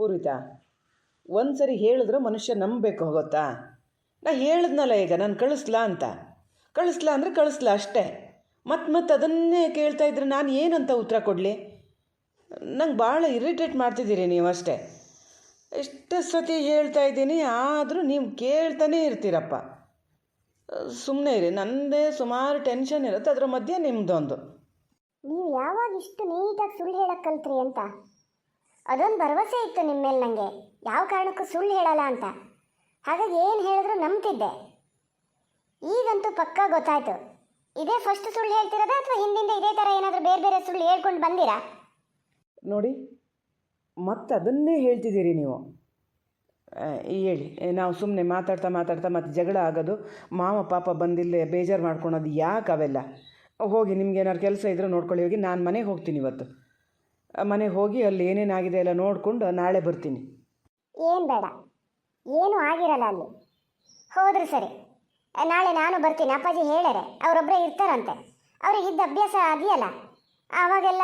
ಪೂರ್ವಿತಾ ಒಂದು ಸರಿ ಹೇಳಿದ್ರೆ ಮನುಷ್ಯ ನಂಬಬೇಕು ಗೊತ್ತಾ? ನಾ ಹೇಳಿದ್ನಲ್ಲ ಈಗ, ನಾನು ಕಳಿಸ್ಲಾ ಅಂತ. ಕಳಿಸ್ಲಾ ಅಂದರೆ ಕಳಿಸ್ಲಾ ಅಷ್ಟೇ. ಮತ್ತೆ ಮತ್ತೆ ಅದನ್ನೇ ಕೇಳ್ತಾ ಇದ್ರೆ ನಾನು ಏನಂತ ಉತ್ತರ ಕೊಡಲಿ? ನಂಗೆ ಭಾಳ ಇರಿಟೇಟ್ ಮಾಡ್ತಿದ್ದೀರಿ ನೀವು ಅಷ್ಟೇ. ಎಷ್ಟು ಸತಿ ಹೇಳ್ತಾ ಇದ್ದೀನಿ, ಆದರೂ ನೀವು ಕೇಳ್ತಾನೇ ಇರ್ತೀರಪ್ಪ. ಸುಮ್ಮನೆ ಇರಿ ನನ್ನದೇ ಸುಮಾರು ಟೆನ್ಷನ್ ಇರುತ್ತೆ, ಅದರ ಮಧ್ಯೆ ನಿಮ್ಮದೊಂದು ನೀವು ಯಾವಾಗ ಇಷ್ಟು ನೀಟಾಗಿ ಸುಳ್ಳು ಹೇಳಕ್ಕೆ ಅಂತ? ಅದೊಂದು ಭರವಸೆ ಇತ್ತು ನಿಮ್ಮ ಮೇಲೆ ನನಗೆ ಯಾವ ಕಾರಣಕ್ಕೂ ಸುಳ್ಳು ಹೇಳಲ್ಲ ಅಂತ. ಹಾಗಾಗಿ ಏನು ಹೇಳಿದ್ರು ನಂಬ್ತಿದ್ದೆ. ಈಗಂತೂ ಪಕ್ಕಾ ಗೊತ್ತಾಯ್ತು. ಇದೇ ಫಸ್ಟ್ ಸುಳ್ಳು ಹೇಳ್ತಿರೋದಾ ಅಥವಾ ಹಿಂದಿಂದ ಇದೇ ಥರ ಏನಾದರೂ ಬೇರೆ ಬೇರೆ ಸುಳ್ಳು ಹೇಳ್ಕೊಂಡು ಬಂದಿರಾ? ನೋಡಿ ಮತ್ತೆ ಅದನ್ನೇ ಹೇಳ್ತಿದ್ದೀರಿ ನೀವು. ಹೇಳಿ. ನಾವು ಸುಮ್ಮನೆ ಮಾತಾಡ್ತಾ ಮಾತಾಡ್ತಾ ಮತ್ತೆ ಜಗಳ ಆಗೋದು, ಮಾವ ಪಾಪ ಬಂದಿಲ್ಲೇ ಬೇಜಾರು ಮಾಡ್ಕೊಳೋದು ಯಾಕೆ ಅವೆಲ್ಲ? ಹೋಗಿ ನಿಮ್ಗೆ ಏನಾದ್ರು ಕೆಲಸ ಇದ್ರೆ ನೋಡ್ಕೊಳ್ಳಿ, ಹೋಗಿ ನಾನು ಮನೆಗೆ ಹೋಗ್ತೀನಿ ಇವತ್ತು. ಮನೆಗೆ ಹೋಗಿ ಅಲ್ಲಿ ಏನೇನಾಗಿದೆ ಎಲ್ಲ ನೋಡಿಕೊಂಡು ನಾಳೆ ಬರ್ತೀನಿ. ಏನು ಬೇಡ. ಏನು ಆಗಿರಲ್ಲ ಅಲ್ಲಿ. ಹೋದ್ರೆ ಸರಿ. ನಾಳೆ ನಾನು ಬರ್ತೀನಿ. ಅಪ್ಪಾಜಿ ಹೇಳ್ಯಾರೆ. ಅವರೊಬ್ಬರೇ ಇರ್ತಾರಂತೆ. ಅವ್ರಿಗೆ ಇದ್ದ ಅಭ್ಯಾಸ ಅದೆಯಲ್ಲ. ಆವಾಗೆಲ್ಲ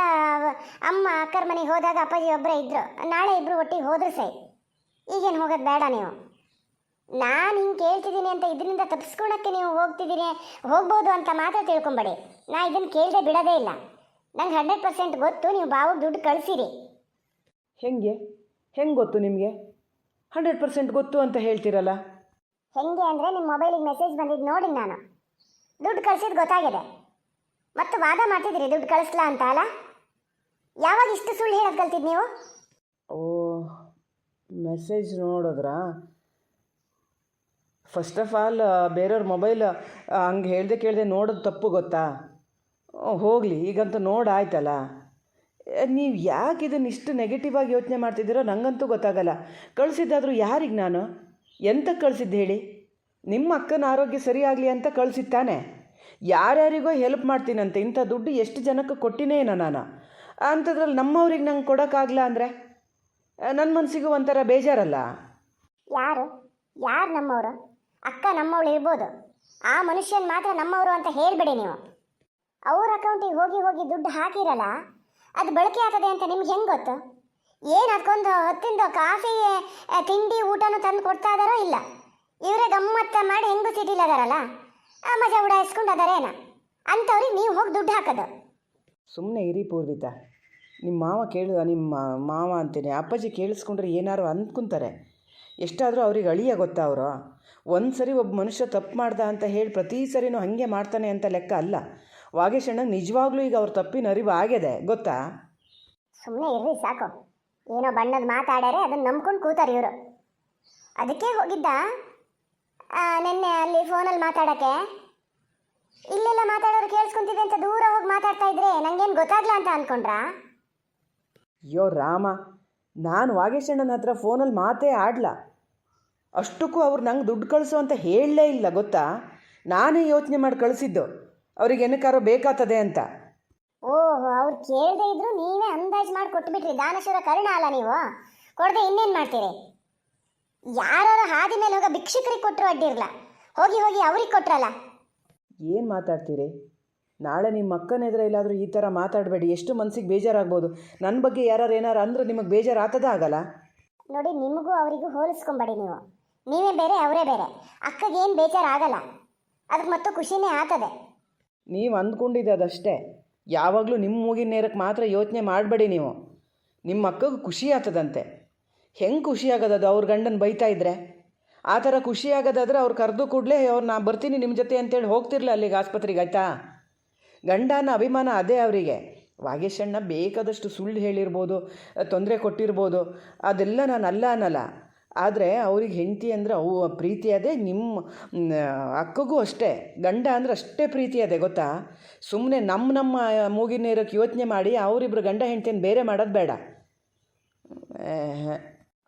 ಅಮ್ಮ, ಅಕ್ಕರ ಮನೆಗೆ ಹೋದಾಗ ಅಪ್ಪಾಜಿ ಒಬ್ಬರೇ ಇದ್ದರು ನಾಳೆ ಇಬ್ಬರು ಒಟ್ಟಿಗೆ ಹೋದ್ರೆ ಸರಿ. ಈಗೇನು ಹೋಗೋದು ಬೇಡ ನೀವು. ನಾನು ಹಿಂಗೆ ಕೇಳ್ತಿದ್ದೀನಿ ಅಂತ ಇದರಿಂದ ತಪ್ಪಿಸ್ಕೊಳಕ್ಕೆ ನೀವು ಹೋಗ್ತಿದ್ದೀನಿ ಹೋಗ್ಬೋದು ಅಂತ ಮಾತ್ರ ತಿಳ್ಕೊಂಬೇಡಿ. ನಾ ಇದನ್ನು ಕೇಳದೆ ಬಿಡೋದೇ ಇಲ್ಲ. ನಂಗೆ ಹಂಡ್ರೆಡ್ ಪರ್ಸೆಂಟ್ ಗೊತ್ತು ನೀವು ಬಾವು ದುಡ್ಡು ಕಳಿಸಿರಿ. ಹೆಂಗೆ? ಹೆಂಗೆ ಗೊತ್ತು ನಿಮಗೆ? ಹಂಡ್ರೆಡ್ ಪರ್ಸೆಂಟ್ ಗೊತ್ತು ಅಂತ ಹೇಳ್ತೀರಲ್ಲ? ಹೆಂಗೆ ಅಂದರೆ ನಿಮ್ಮ ಮೊಬೈಲಿಗೆ ಮೆಸೇಜ್ ಬಂದಿದ್ದು ನೋಡಿ ನಾನು. ದುಡ್ಡು ಕಳ್ಸಿದ್ದು ಗೊತ್ತಾಗಿದೆ. ಮತ್ತು ವಾದ ಮಾಡ್ತಿದ್ರಿ ದುಡ್ಡು ಕಳಿಸ್ಲಾ ಅಂತ ಅಲ್ಲ? ಯಾವಾಗ ಇಷ್ಟು ಸುಳ್ಳು ಹೇಳೋದು ಕಲ್ತಿದ್ದು ನೀವು? ಓ ಮೆಸೇಜ್ ನೋಡಿದ್ರಾ? ಫಸ್ಟ್ ಆಫ್ ಆಲ್ ಬೇರೆಯವ್ರ ಮೊಬೈಲ್ ಹಂಗೆ ಹೇಳ್ದೆ ಕೇಳ್ದೆ ನೋಡೋದು ತಪ್ಪು ಗೊತ್ತಾ? ಹೋಗಲಿ, ಈಗಂತೂ ನೋಡಾಯ್ತಲ್ಲ ನೀವು ಯಾಕೆ ಇದನ್ನು ಇಷ್ಟು ನೆಗೆಟಿವ್ ಆಗಿ ಯೋಚನೆ ಮಾಡ್ತಿದ್ದೀರೋ ನನಗಂತೂ ಗೊತ್ತಾಗಲ್ಲ. ಕಳಿಸಿದ್ದಾದರೂ ಯಾರಿಗೆ ನಾನು? ಎಂತಕ್ಕೆ ಕಳಿಸಿದ್ದು ಹೇಳಿ? ನಿಮ್ಮ ಅಕ್ಕನ ಆರೋಗ್ಯ ಸರಿಯಾಗಲಿ ಅಂತ ಕಳಿಸಿತ್ತಾನೆ ಯಾರ್ಯಾರಿಗೋ ಹೆಲ್ಪ್ ಮಾಡ್ತೀನಂತೆ, ಇಂಥ ದುಡ್ಡು ಎಷ್ಟು ಜನಕ್ಕೆ ಕೊಟ್ಟಿನೇನೋ ನಾನು. ಅಂಥದ್ರಲ್ಲಿ ನಮ್ಮವ್ರಿಗೆ ನಂಗೆ ಕೊಡೋಕ್ಕಾಗಲ್ಲ ಅಂದರೆ? ನನ್ನ ಮನಸ್ಸಿಗೂ ಒಂಥರ ಬೇಜಾರಲ್ಲ. ಯಾರು? ಯಾರು ನಮ್ಮವರು? ಅಕ್ಕ ನಮ್ಮವಳು ಇರ್ಬೋದು. ಆ ಮನುಷ್ಯನ ಮಾತ್ರ ನಮ್ಮವರು ಅಂತ ಹೇಳಿಬಿಡಿ ನೀವು. ಅವ್ರ ಅಕೌಂಟಿಗೆ ಹೋಗಿ ಹೋಗಿ ದುಡ್ಡು ಹಾಕಿರಲ್ಲ, ಅದು ಬಳಕೆ ಆಗ್ತದೆ ಅಂತ ನಿಮ್ಗೆ ಹೆಂಗೆ ಗೊತ್ತು? ಏನು ಅದಕ್ಕೊಂದು ಹೊತ್ತಿಂದ ಕಾಫಿ ತಿಂಡಿ ಊಟನೂ ತಂದು ಕೊಡ್ತಾ ಇದಾರೋ ಇಲ್ಲ? ಇವರೇ ಗಮ್ಮತ್ತ ಮಾಡಿ ಹೆಂಗೂ ಸಿಟಿಲಿ ಅದಾರಲ್ಲ? ಆ ಮಜಾ ಉಡಾಯಿಸ್ಕೊಂಡು ಅದಾರೇನ ಅಂಥವ್ರಿಗೆ ನೀವು ಹೋಗಿ ದುಡ್ಡು ಹಾಕೋದು. ಸುಮ್ಮನೆ ಇರಿ ಪೂರ್ವಿತ. ನಿಮ್ಮ ಮಾವ ಕೇಳ ನಿಮ್ಮ ಮಾವ ಅಂತೀನಿ. ಅಪ್ಪಾಜಿ ಕೇಳಿಸ್ಕೊಂಡ್ರೆ ಏನಾರು ಅಂದ್ಕೊಂತಾರೆ. ಎಷ್ಟಾದರೂ ಅವ್ರಿಗೆ ಅಳಿಯ ಗೊತ್ತಾ ಅವರು? ಒಂದು ಸರಿ ಒಬ್ಬ ಮನುಷ್ಯ ತಪ್ಪು ಮಾಡ್ದ ಅಂತ ಹೇಳಿ ಪ್ರತಿ ಸರಿನೂ ಹಾಗೆ ಮಾಡ್ತಾನೆ ಅಂತ ಲೆಕ್ಕ ಅಲ್ಲ. ವಾಗೇಶ್ ಅಣ್ಣ ನಿಜವಾಗ್ಲೂ ಈಗ ಅವ್ರ ತಪ್ಪಿನ ಅರಿವು ಆಗಿದೆ ಗೊತ್ತಾ? ಸುಮ್ಮನೆ ಇರ್ರಿ ಸಾಕು. ಏನೋ ಬಣ್ಣದ ಮಾತಾಡ್ಯಾರೆ ಅದನ್ನ ನಂಬ್ಕೊಂಡು ಕೂತಾರೆ ಇವರು. ಅದಕ್ಕೆ ಹೋಗಿದ್ದ? ಆ, ನೆನ್ನೆ ಅಲ್ಲಿ ಫೋನಲ್ಲಿ ಮಾತಾಡಕ್ಕೆ. ಇಲ್ಲೆಲ್ಲ ಮಾತಾಡೋರು ಕೇಳಿಸ್ಕೊಂತಿದೆ ಅಂತ ದೂರ ಹೋಗಿ ಮಾತಾಡ್ತಾ ಇದ್ರೆ ನಂಗೇನು ಗೊತ್ತಾಗ್ಲ ಅಂತ ಅನ್ಕೊಂಡ್ರಾ? ಅಯ್ಯೋ ರಾಮ. ನಾನು ವಾಗೇಶ್ ಅಣ್ಣನ ಹತ್ರ ಫೋನಲ್ಲಿ ಮಾತೇ ಆಡ್ಲ. ಅಷ್ಟಕ್ಕೂ ಅವ್ರು ನಂಗೆ ದುಡ್ಡು ಕಳಿಸು ಅಂತ ಹೇಳಲೇ ಇಲ್ಲ ಗೊತ್ತಾ? ನಾನೇ ಯೋಚನೆ ಮಾಡಿ ಕಳಿಸಿದ್ದು. ಅವ್ರಿಗೆ ಏನಕ್ಕಾರು ಬೇಕಾಗ್ತದೆ ಅಂತ. ಓಹೋ ಅವ್ರು ಕೇಳದೆ ಇದ್ರು ನೀವೇ ಅಂದಾಜು ಮಾಡಿ ಕೊಟ್ಬಿಟ್ರಿ. ದಾನಶೂರ ಕರುಣ ಅಲ್ಲ ನೀವು? ಕೊಡದೆ ಇನ್ನೇನು ಮಾಡ್ತೀರಿ? ಯಾರು ಹಾದಿ ಮೇಲೆ ಹೋಗೋ ಭಿಕ್ಷುಕರಿಗೆ ಕೊಟ್ಟರು ಅಡ್ಡಿರ್ಲ ಹೋಗಿ ಹೋಗಿ ಅವ್ರಿಗೆ ಕೊಟ್ರಲ್ಲ. ಏನು ಮಾತಾಡ್ತೀರಿ? ನಾಳೆ ನಿಮ್ಮ ಅಕ್ಕನ ಎದುರು ಎಲ್ಲಾದರೂ ಈ ಥರ ಮಾತಾಡಬೇಡಿ. ಎಷ್ಟು ಮನಸ್ಸಿಗೆ ಬೇಜಾರಾಗ್ಬೋದು. ನನ್ನ ಬಗ್ಗೆ ಯಾರು ಏನಾರು ಅಂದ್ರೆ ನಿಮಗೆ ಬೇಜಾರು ಆತದ ಆಗಲ್ಲ? ನೋಡಿ ನಿಮಗೂ ಅವರಿಗೂ ಹೋಲಿಸ್ಕೊಂಬೇಡಿ ನೀವು. ನೀವೇ ಬೇರೆ ಅವರೇ ಬೇರೆ. ಅಕ್ಕಗೆ ಏನು ಬೇಜಾರಾಗಲ್ಲ. ಅದಕ್ಕೆ ಮತ್ತು ಖುಷಿನೇ ಆಗ್ತದೆ. ನೀವು ಅಂದ್ಕೊಂಡಿದ್ದೆ ಅದಷ್ಟೇ. ಯಾವಾಗಲೂ ನಿಮ್ಮ ಮೂಗಿನ ನೇರಕ್ಕೆ ಮಾತ್ರ ಯೋಚನೆ ಮಾಡಬೇಡಿ ನೀವು. ನಿಮ್ಮ ಅಕ್ಕಗೆ ಖುಷಿ ಆಗ್ತದಂತೆ. ಹೆಂಗೆ ಖುಷಿ ಆಗೋದದು ಅವ್ರ ಗಂಡನ ಬೈತಾ ಇದ್ರೆ? ಆ ಥರ ಖುಷಿ ಆಗೋದಾದ್ರೆ ಅವ್ರು ಕರೆದು ಕೂಡಲೇ ಅವ್ರು ನಾ ಬರ್ತೀನಿ ನಿಮ್ಮ ಜೊತೆ ಅಂತೇಳಿ ಹೋಗ್ತಿರ್ಲ ಅಲ್ಲಿಗೆ ಆಸ್ಪತ್ರೆಗೆ, ಆಯ್ತಾ? ಗಂಡನ ಅಭಿಮಾನ ಅದೇ ಅವರಿಗೆ. ವಾಗೇಶಣ್ಣ ಬೇಕಾದಷ್ಟು ಸುಳ್ಳು ಹೇಳಿರ್ಬೋದು, ತೊಂದರೆ ಕೊಟ್ಟಿರ್ಬೋದು. ಅದೆಲ್ಲ ನಾನು ಅಲ್ಲ ಅನ್ನಲ್ಲ. ಆದರೆ ಅವ್ರಿಗೆ ಹೆಂಡತಿ ಅಂದರೆ ಅವು ಪ್ರೀತಿ ಅದೇ ನಿಮ್ಮ ಅಕ್ಕಗೂ ಅಷ್ಟೇ. ಗಂಡ ಅಂದರೆ ಅಷ್ಟೇ ಪ್ರೀತಿ ಅದೇ ಗೊತ್ತಾ? ಸುಮ್ಮನೆ ನಮ್ಮ ನಮ್ಮ ಮೂಗಿನ ಇರೋಕ್ಕೆ ಯೋಚನೆ ಮಾಡಿ ಅವರಿಬ್ರು ಗಂಡ ಹೆಂಡ್ತಿಯನ್ನು ಬೇರೆ ಮಾಡೋದು ಬೇಡ.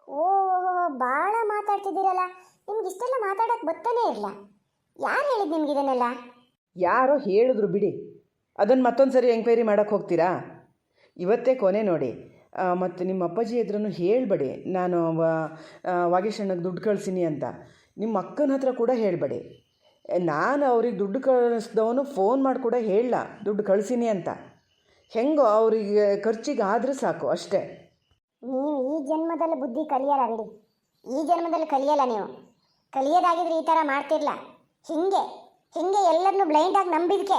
ಓ ಭಾಳ ಮಾತಾಡ್ತಿದ್ದೀರಲ್ಲ. ನಿಮ್ಗೆ ಇಷ್ಟೆಲ್ಲ ಮಾತಾಡೋಕೆ ಬರ್ತಾನೆ ಇರಲ್ಲ ಯಾರು ಹೇಳಿದ್ ನಿಮ್ಗೆ ಇದನ್ನೆಲ್ಲ? ಯಾರೋ ಹೇಳಿದ್ರು ಬಿಡಿ. ಅದನ್ನು ಮತ್ತೊಂದು ಸರಿ ಎಂಕ್ವೈರಿ ಮಾಡೋಕ್ಕೆ ಹೋಗ್ತೀರಾ? ಇವತ್ತೇ ಕೊನೆ ನೋಡಿ. ಮತ್ತು ನಿಮ್ಮ ಅಪ್ಪಾಜಿ ಎದುರನ್ನು ಹೇಳಬೇಡಿ. ನಾನು ವಾಗೇಶ್ ಅಣ್ಣಗೆ ದುಡ್ಡು ಕಳಿಸೀನಿ ಅಂತ. ನಿಮ್ಮ ಅಕ್ಕನ ಹತ್ರ ಕೂಡ ಹೇಳಬೇಡಿ. ನಾನು ಅವ್ರಿಗೆ ದುಡ್ಡು ಕಳಿಸ್ದವನು ಫೋನ್ ಮಾಡಿ ಕೂಡ ಹೇಳಲ್ಲ ದುಡ್ಡು ಕಳಿಸೀನಿ ಅಂತ. ಹೆಂಗೋ ಅವರಿಗೆ ಖರ್ಚಿಗೆ ಆದರೆ ಸಾಕು, ಅಷ್ಟೇ. ನೀವು ಈ ಜನ್ಮದಲ್ಲಿ ಬುದ್ಧಿ ಕಲಿಯಲ್ಲ ಬಿಡಿ ಈ ಜನ್ಮದಲ್ಲಿ ಕಲಿಯಲ್ಲ ನೀವು. ಕಲಿಯೋದಾಗಿದ್ರೆ ಈ ಥರ ಮಾಡ್ತಿರ್ಲ. ಹಿಂಗೆ ಹಿಂಗೆ ಎಲ್ಲರನ್ನೂ ಬ್ಲೈಂಡಾಗಿ ನಂಬಿದ್ಕೆ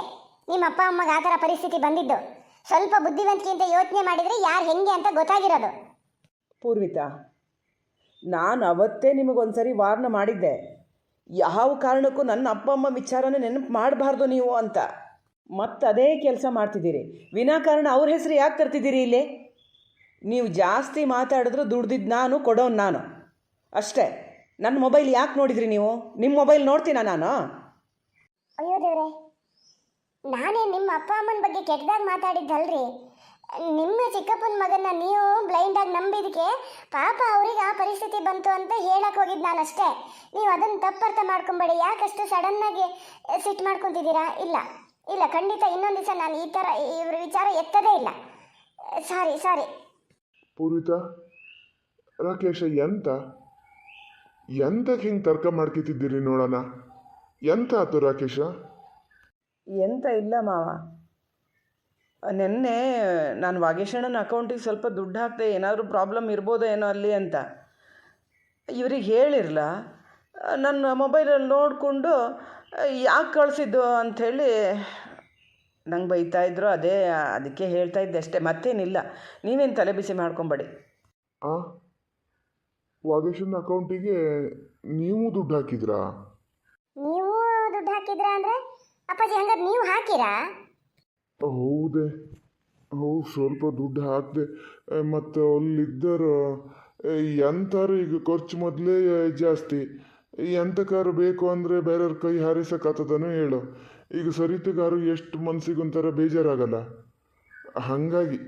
ನಿಮ್ಮ ಅಪ್ಪ, ಅಮ್ಮಗೆ ಆ ಥರ ಪರಿಸ್ಥಿತಿ ಬಂದಿದ್ದು. ಸ್ವಲ್ಪ ಬುದ್ಧಿವಂತಿಕೆಯಿಂದ ಯೋಚನೆ ಮಾಡಿದರೆ ಯಾರು ಹೆಂಗೆ ಅಂತ ಗೊತ್ತಾಗಿರೋದು. ಪೂರ್ವಿತಾ ನಾನು ಅವತ್ತೇ ನಿಮಗೊಂದ್ಸರಿ ವಾರ್ನ ಮಾಡಿದ್ದೆ. ಯಾವ ಕಾರಣಕ್ಕೂ ನನ್ನ ಅಪ್ಪ ಅಮ್ಮ ವಿಚಾರನ ನೆನಪು ಮಾಡಬಾರ್ದು ನೀವು ಅಂತ. ಮತ್ತೆ ಅದೇ ಕೆಲಸ ಮಾಡ್ತಿದ್ದೀರಿ. ವಿನಾಕಾರಣ ಅವ್ರ ಹೆಸರು ಯಾಕೆ ತರ್ತಿದ್ದೀರಿ ಇಲ್ಲಿ? ನೀವು ಜಾಸ್ತಿ ಮಾತಾಡಿದ್ರು ದುಡ್ದಿದ್ದು ನಾನು ಕೊಡೋನು ನಾನು. ಅಷ್ಟೇ ನನ್ನ ಮೊಬೈಲ್ ಯಾಕೆ ನೋಡಿದ್ರಿ ನೀವು? ನಿಮ್ಮ ಮೊಬೈಲ್ ನೋಡ್ತೀನಾ ನಾನು? ಅಯ್ಯೋ ದೇವ್ರೆ ನಾನೇ ನಿಮ್ಮ ಅಪ್ಪ ಅಮ್ಮನ ಬಗ್ಗೆ ಕೆಟ್ಟದಾಗ ಮಾತಾಡಿದ್ದಲ್ರಿ. ನಿಮ್ಮ ಚಿಕ್ಕಪ್ಪನ ಮಗನ ನೀವು ಬ್ಲೈಂಡಾಗಿ ನಂಬಿದಕ್ಕೆ ಪಾಪ ಅವ್ರಿಗೆ ಆ ಪರಿಸ್ಥಿತಿ ಬಂತು ಅಂತ ಹೇಳಕ್ಕೆ ಹೋಗಿದ್ದು ಅಷ್ಟೇ ನೀವು ಅದನ್ನು ತಪ್ಪರ್ಥ ಮಾಡ್ಕೊಂಬೇಡಿ. ಯಾಕಷ್ಟು ಸಡನ್ನಾಗಿ ಸಿಟ್ಟು ಮಾಡ್ಕೊತಿದ್ದೀರಾ? ಇಲ್ಲ. ಇಲ್ಲ, ಖಂಡಿತ ಇನ್ನೊಂದು ದಿವಸ ನಾನು ಈ ಥರ ಇವ್ರ ವಿಚಾರ ಎತ್ತದೇ ಇಲ್ಲ. ಸಾರಿ ಸಾರಿ. ಪೂರ್ವಿತ ರಾಕೇಶ, ಎಂತ? ಎಂತಕ್ಕೆ ಹಿಂಗೆ ತರ್ಕ ಮಾಡ್ಕೊತಿದ್ದೀರಿ ನೋಡೋಣ? ಎಂತ ಆತು ರಾಕೇಶ? ಎಂತ ಇಲ್ಲ ಮಾವ. ನಿನ್ನೆ ನಾನು ವಾಗೇಶಣ್ಣನ ಅಕೌಂಟಿಗೆ ಸ್ವಲ್ಪ ದುಡ್ಡು ಹಾಕಿದೆ ಏನಾದರೂ ಪ್ರಾಬ್ಲಮ್ ಇರ್ಬೋದೋ ಏನೋ ಅಲ್ಲಿ ಅಂತ. ಇವ್ರಿಗೆ ಹೇಳಿರಲ್ಲ ನನ್ನ ಮೊಬೈಲಲ್ಲಿ ನೋಡಿಕೊಂಡು ಯಾಕೆ ಕಳಿಸಿದ್ದು ಅಂಥೇಳಿ ನಂಗೆ ಬೈತಾ ಇದ್ರು ಅದೇ ಅದಕ್ಕೆ ಹೇಳ್ತಾ ಇದ್ದೆ ಅಷ್ಟೇ ಮತ್ತೇನಿಲ್ಲ. ನೀವೇನು ತಲೆ ಬಿಸಿ ಮಾಡ್ಕೊಬೇಡಿ. ಆ? ವಾಗೇಶನ್ ಅಕೌಂಟಿಗೆ ನೀವು ದುಡ್ಡು ಹಾಕಿದ್ರಾ? ನೀವು ದುಡ್ಡು ಹಾಕಿದ್ರಾ ಅಂದ್ರೆ? ಅಪ್ಪಾಜಿ ಹಂಗಾರೆ ನೀವು ಹಾಕಿರಾ? ಹೌದೇ. ಹೌದು ಸ್ವಲ್ಪ ದುಡ್ಡು ಹಾಕಿದೆ. ಮತ್ತು ಅಲ್ಲಿದ್ದರು ಎಂತಾರು ಈಗ ಖರ್ಚು ಮೊದಲೇ ಜಾಸ್ತಿ. ಎಂತಕ್ಕಾರು ಬೇಕು ಅಂದರೆ ಬೇರೆಯವ್ರ ಕೈ ಹಾರಿಸಕ್ಕಾತದನೋ ಹೇಳು. ಈಗ ಸರಿತಗಾರು ಎಷ್ಟು ಮನ್ಸಿಗೆ ಒಂಥರ ಬೇಜಾರಾಗಲ್ಲ. ಹಾಗಾಗಿ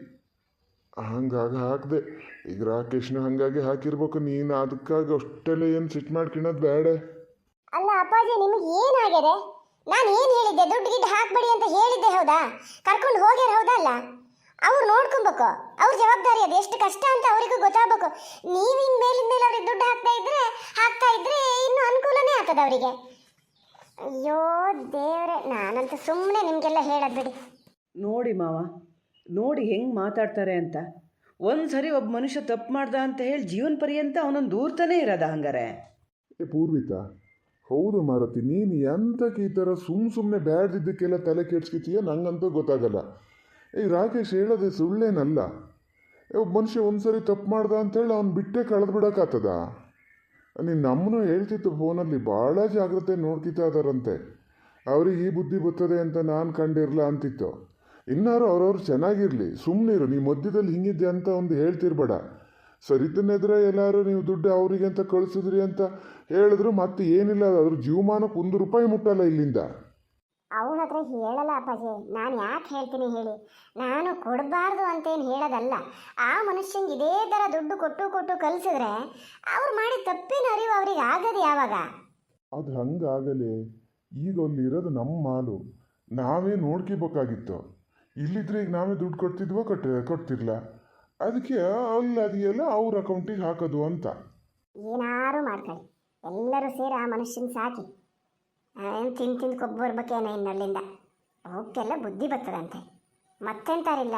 ಹಂಗಾಗಿ ಹಾಕಿದೆ. ಈಗ ರಾಕೇಶ್ನ ಹಾಗಾಗಿ ಹಾಕಿರ್ಬೇಕು. ನೀನು ಅದಕ್ಕಾಗಿ ಅಷ್ಟೆಲ್ಲ ಏನು ಸಿಟ್ಟು ಮಾಡ್ಕೊಳ್ಳೋದು ಬೇಡ. ಅಲ್ಲ ಅಪ್ಪಾಜಿ ನಿಮಗೆ ಏನಾಗಿದೆ ನಾನು ಏನು ಹೇಳಿದ್ದೆ? ದುಡ್ಡು ಗಿಡ್ಡು ಹಾಕ್ಬೇಡಿ ಅಂತ ಹೇಳಿದ್ದೆ ಹೌದಾ? ಕರ್ಕೊಂಡು ಹೋಗ್ಯಾರ ಹೌದಲ್ಲ ಅವ್ರು ನೋಡ್ಕೊಬೇಕು. ಅವ್ರ ಜವಾಬ್ದಾರಿ ಅದು. ಎಷ್ಟು ಕಷ್ಟ ಅಂತ ಅವರಿಗೂ ಗೊತ್ತಾಗಬೇಕು. ನೀವಿನ್ ಮೇಲಿನ ಮೇಲೆ ಅವ್ರಿಗೆ ದುಡ್ಡು ಹಾಕ್ತಾ ಇದ್ರೆ ಹಾಕ್ತಾ ಇದ್ರೆ ಇನ್ನೂ ಅನುಕೂಲನೇ ಆಗ್ತದೆ ಅವರಿಗೆ. ಅಯ್ಯೋ ದೇವ್ರೆ ನಾನಂತ ಸುಮ್ಮನೆ ನಿಮಗೆಲ್ಲ ಹೇಳೋದು ಬಿಡಿ. ನೋಡಿ ಮಾವ ನೋಡಿ ಹೆಂಗೆ ಮಾತಾಡ್ತಾರೆ ಅಂತ. ಒಂದು ಸರಿ ಒಬ್ಬ ಮನುಷ್ಯ ತಪ್ಪು ಮಾಡ್ದ ಅಂತ ಹೇಳಿ ಜೀವನ ಪರ್ಯಂತ ಅವನೊಂದು ದೂರ್ತಾನೆ ಇರೋದ ಹಂಗಾರೆ. ಏ ಪೂರ್ವಿತ ಹೌದು ಮಾರತಿ, ನೀನು ಎಂತಕ್ಕೆ ಈ ಥರ ಸುಮ್ಮ ಸುಮ್ಮನೆ ಬ್ಯಾಡ್ದಿದ್ದಕ್ಕೆಲ್ಲ ತಲೆ ಕೆಡ್ಸ್ಕಿತೀಯ? ನಂಗಂತೂ ಗೊತ್ತಾಗಲ್ಲ. ಈ ರಾಕೇಶ್ ಹೇಳೋದು ಸುಳ್ಳೇನಲ್ಲ. ಒಬ್ಬ ಮನುಷ್ಯ ಒಂದ್ಸರಿ ತಪ್ಪು ಮಾಡ್ದ ಅಂತೇಳಿ ಅವ್ನು ಬಿಟ್ಟೆ ಕಳೆದು ಬಿಡೋಕ್ಕಾಗ್ತದ? ನೀನು ನಮ್ಮನ್ನು ಹೇಳ್ತಿತ್ತು ಫೋನಲ್ಲಿ, ಭಾಳ ಜಾಗ್ರತೆ ನೋಡ್ಕಿತಾ ಇದಾರಂತೆ. ಅವ್ರಿಗೆ ಈ ಬುದ್ಧಿ ಬರ್ತದೆ ಅಂತ ನಾನು ಕಂಡಿರಲ್ಲ ಅಂತಿತ್ತು. ಇನ್ನಾರು ಅವ್ರವ್ರು ಚೆನ್ನಾಗಿರಲಿ ಸುಮ್ಮನಿರು ನೀ ಮಧ್ಯದಲ್ಲಿ ಹಿಂಗಿದ್ದೆ ಅಂತ ಒಂದು ಹೇಳ್ತಿರ್ಬೇಡ. ಸರಿತನೆದ್ರೆ ಎಲ್ಲರೂ ನೀವು ದುಡ್ಡು ಅವರಿಗೆ ಅಂತ ಕಳಿಸಿದ್ರಿ ಅಂತ ಹೇಳಿದ್ರು ಮತ್ತೆ ಏನಿಲ್ಲ ಅದ್ರ ಜೀವಮಾನಕ್ಕೆ ಒಂದು ರೂಪಾಯಿ ಮುಟ್ಟಲ್ಲ ಇಲ್ಲಿಂದ. ಅವನ ಹತ್ರ ಹೇಳಲ್ಲ ಅಪ್ಪಾಜಿ ನಾನು ಯಾಕೆ ಹೇಳ್ತೀನಿ ಹೇಳಿ. ನಾನು ಕೊಡಬಾರ್ದು ಅಂತೇನು ಹೇಳೋದಲ್ಲ. ಆ ಮನುಷ್ಯಂಗೆ ಇದೇ ಥರ ದುಡ್ಡು ಕೊಟ್ಟು ಕೊಟ್ಟು ಕಲಿಸಿದ್ರೆ ಅವ್ರು ಮಾಡಿ ತಪ್ಪಿನ ಅರಿವು ಅವ್ರಿಗೆ ಆಗದು ಯಾವಾಗ? ಅದು ಹಂಗಾಗಲಿ ಈಗ ಅಲ್ಲಿರೋದು ನಮ್ಮ ಮಾಲು. ನಾವೇ ನೋಡ್ಕೋಬೇಕಾಗಿತ್ತು. ಇಲ್ಲಿದ್ರೆ ಈಗ ನಾವೇ ದುಡ್ಡು ಕೊಡ್ತಿದ್ವೋ ಕೊಟ್ಟ ಕೊಡ್ತಿರ್ಲ? ಅದಕ್ಕೆ ಅಲ್ಲಿ ಅದೆಲ್ಲ ಅವ್ರ ಅಕೌಂಟಿಗೆ ಹಾಕೋದು ಅಂತ. ಏನಾರು ಮಾಡ್ಕೊಳ್ಳಿ. ಎಲ್ಲರೂ ಸೇರಿ ಆ ಮನುಷ್ಯನ ಸಾಕಿ. ಏನು ತಿಂದು ತಿಂದು ಕೊಬ್ಬು ಬರ್ಬೇಕೇನೋ ಇನ್ನಲ್ಲಿಂದ. ಅವಕ್ಕೆಲ್ಲ ಬುದ್ಧಿ ಬರ್ತದಂತೆ. ಮತ್ತೆಂತಾರಿಲ್ಲ?